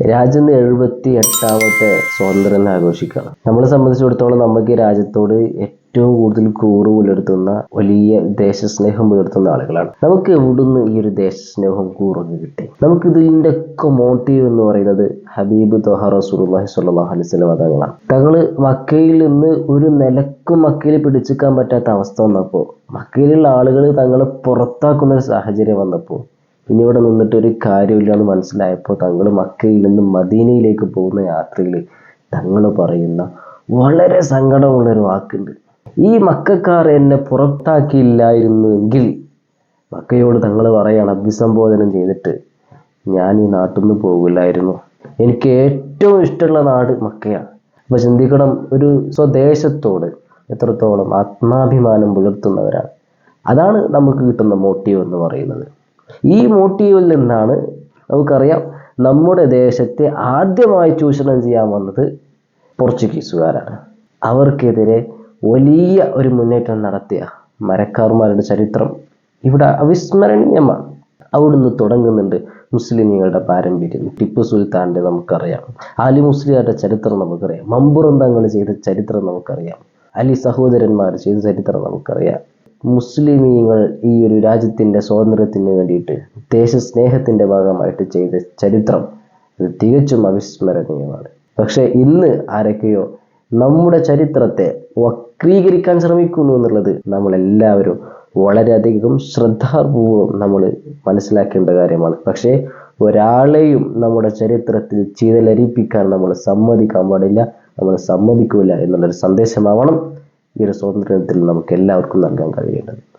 രാജ്യം എഴുപത്തി എട്ടാമത്തെ സ്വാതന്ത്ര്യം ആഘോഷിക്കുകയാണ് നമ്മളെ സംബന്ധിച്ചിടത്തോളം നമുക്ക് രാജ്യത്തോട് ഏറ്റവും കൂടുതൽ കൂറ് പുലർത്തുന്ന വലിയ ദേശസ്നേഹം പുലർത്തുന്ന ആളുകളാണ്. നമുക്ക് എവിടുന്ന് ഈ ഒരു ദേശസ്നേഹം കൂറൊക്കെ കിട്ടി? നമുക്ക് ഇതിന്റെ ഒക്കെ മോട്ടീവ് എന്ന് പറയുന്നത് ഹബീബ് തൊഹ റസൂലുള്ളാഹി സ്വല്ലല്ലാഹു അലൈഹി വസല്ലം തങ്ങളാണ്. തങ്ങൾ മക്കയിൽ നിന്ന് ഒരു നിലക്കും മക്കയിൽ പിടിച്ചിക്കാൻ പറ്റാത്ത അവസ്ഥ വന്നപ്പോൾ മക്കയിലുള്ള ആളുകൾ തങ്ങളെ പുറത്താക്കുന്ന ഒരു സാഹചര്യം വന്നപ്പോൾ ഇനി ഇവിടെ നിന്നിട്ട് ഒരു കാര്യമില്ല എന്ന് മനസ്സിലായപ്പോൾ തങ്ങൾ മക്കയിൽ നിന്ന് മദീനയിലേക്ക് പോകുന്ന യാത്രയിൽ തങ്ങൾ പറയുന്ന വളരെ സങ്കടമുള്ളൊരു വാക്കുണ്ട്. ഈ മക്കാർ എന്നെ പുറത്താക്കിയില്ലായിരുന്നുവെങ്കിൽ മക്കയോട് തങ്ങൾ പറയാണ് അഭിസംബോധനം ചെയ്തിട്ട് ഞാൻ ഈ നാട്ടിൽ നിന്ന് പോകില്ലായിരുന്നു. എനിക്ക് ഏറ്റവും ഇഷ്ടമുള്ള നാട് മക്കയാണ്. അപ്പോൾ ചിന്തിക്കണം ഒരു സ്വദേശത്തോട് എത്രത്തോളം ആത്മാഭിമാനം പുലർത്തുന്നവരാണ്. അതാണ് നമുക്ക് കിട്ടുന്ന മോട്ടീവ് എന്ന് പറയുന്നത്. ഈ മോട്ടീവിൽ നിന്നാണ് നമുക്കറിയാം നമ്മുടെ ദേശത്തെ ആദ്യമായി ചൂഷണം ചെയ്യാൻ വന്നത് പോർച്ചുഗീസുകാരാണ്. അവർക്കെതിരെ വലിയ ഒരു മുന്നേറ്റം നടത്തിയ മരക്കാർമാരുടെ ചരിത്രം ഇവിടെ അവിസ്മരണീയമാണ്. അവിടുന്ന് തുടങ്ങുന്നുണ്ട് മുസ്ലിമുകളുടെ പാരമ്പര്യം. ടിപ്പു സുൽത്താന്റെ നമുക്കറിയാം. അലി മുസ്ലിയാരുടെ ചരിത്രം നമുക്കറിയാം. മമ്പുറന്തങ്ങൾ ചെയ്ത ചരിത്രം നമുക്കറിയാം. അലി സഹോദരന്മാർ ചെയ്ത ചരിത്രം നമുക്കറിയാം. മുസ്ലിമീങ്ങൾ ഈ ഒരു രാജ്യത്തിന്റെ സ്വാതന്ത്ര്യത്തിന് വേണ്ടിയിട്ട് ദേശസ്നേഹത്തിന്റെ ഭാഗമായിട്ട് ചെയ്ത ചരിത്രം ഇത് തികച്ചും അവിസ്മരണീയമാണ്. പക്ഷേ ഇന്ന് ആരൊക്കെയോ നമ്മുടെ ചരിത്രത്തെ വക്രീകരിക്കാൻ ശ്രമിക്കുന്നു എന്നുള്ളത് നമ്മളെല്ലാവരും വളരെയധികം ശ്രദ്ധാപൂർവം നമ്മൾ മനസ്സിലാക്കേണ്ട കാര്യമാണ്. പക്ഷേ ഒരാളെയും നമ്മുടെ ചരിത്രത്തിൽ ചീതലരിപ്പിക്കാൻ നമ്മൾ സമ്മതിക്കാൻ പാടില്ല നമ്മൾ സമ്മതിക്കില്ല എന്നുള്ളൊരു സന്ദേശമാവണം. ഈ ഒരു സ്വാതന്ത്ര്യത്തിൽ നമുക്ക് എല്ലാവർക്കും നൽകാൻ കഴിയേണ്ടത്.